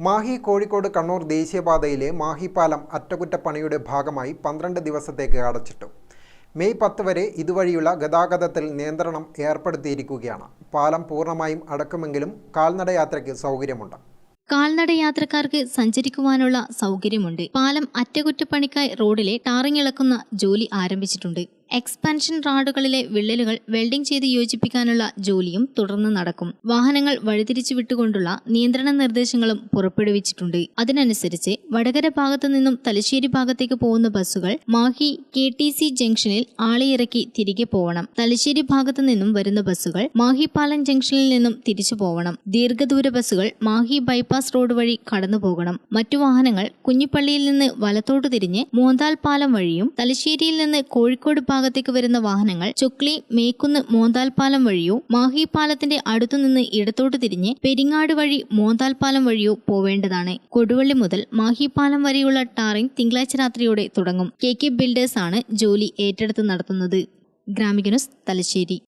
മാഹി കോഴിക്കോട് കണ്ണൂർ ദേശീയപാതയിലെ മാഹി പാലം അറ്റകുറ്റപ്പണിയുടെ ഭാഗമായി പന്ത്രണ്ട് ദിവസത്തേക്ക് അടച്ചിട്ടു. മെയ് പത്ത് വരെ ഇതുവഴിയുള്ള ഗതാഗതത്തിൽ നിയന്ത്രണം ഏർപ്പെടുത്തിയിരിക്കുകയാണ്. പാലം പൂർണമായും അടക്കുമെങ്കിലും കാൽനടയാത്രയ്ക്ക് സൗകര്യമുണ്ട്. കാൽനട യാത്രക്കാർക്ക് സഞ്ചരിക്കുവാനുള്ള സൗകര്യമുണ്ട്. പാലം അറ്റകുറ്റപ്പണിക്കായി റോഡിലെ ടാറിങ് ഇളക്കുന്ന ജോലി ആരംഭിച്ചിട്ടുണ്ട്. എക്സ്പാൻഷൻ റാഡുകളിലെ വിള്ളലുകൾ വെൽഡിംഗ് ചെയ്ത് യോജിപ്പിക്കാനുള്ള ജോലിയും തുടർന്ന് നടക്കും. വാഹനങ്ങൾ വഴിതിരിച്ചു വിട്ടുകൊണ്ടുള്ള നിയന്ത്രണ നിർദ്ദേശങ്ങളും പുറപ്പെടുവിച്ചിട്ടുണ്ട്. അതിനനുസരിച്ച് വടകര ഭാഗത്തു നിന്നും തലശ്ശേരി ഭാഗത്തേക്ക് പോകുന്ന ബസ്സുകൾ മാഹി കെ ടി സി ജംഗ്ഷനിൽ ആളെയിറക്കി തിരികെ പോകണം തലശ്ശേരി ഭാഗത്തു നിന്നും വരുന്ന ബസ്സുകൾ മാഹി പാലം ജംഗ്ഷനിൽ നിന്നും തിരിച്ചു പോകണം ദീർഘദൂര ബസ്സുകൾ മാഹി ബൈപ്പാസ് റോഡ് വഴി കടന്നു പോകണം. മറ്റു വാഹനങ്ങൾ കുഞ്ഞിപ്പള്ളിയിൽ നിന്ന് വലത്തോട്ട് തിരിഞ്ഞ് മോന്താൽ പാലം വഴിയും തലശ്ശേരിയിൽ നിന്ന് കോഴിക്കോട് ഭാഗത്തേക്ക് വരുന്ന വാഹനങ്ങൾ ചുക്ലി മേക്കുന്ന് മോന്താൽ പാലം വഴിയോ മാഹി പാലത്തിന്റെ അടുത്തുനിന്ന് ഇടത്തോട്ട് തിരിഞ്ഞ് പെരിങ്ങാട് വഴി മോന്താൽ പാലം വഴിയോ പോവേണ്ടതാണ്. കൊടുവള്ളി മുതൽ മാഹി പാലം വരെയുള്ള ടാറിംഗ് തിങ്കളാഴ്ച രാത്രിയോടെ തുടങ്ങും. കെ കെ ബിൽഡേഴ്സ് ആണ് ജോലി ഏറ്റെടുത്ത് നടത്തുന്നത്. ഗ്രാമിക ന്യൂസ് തലശ്ശേരി.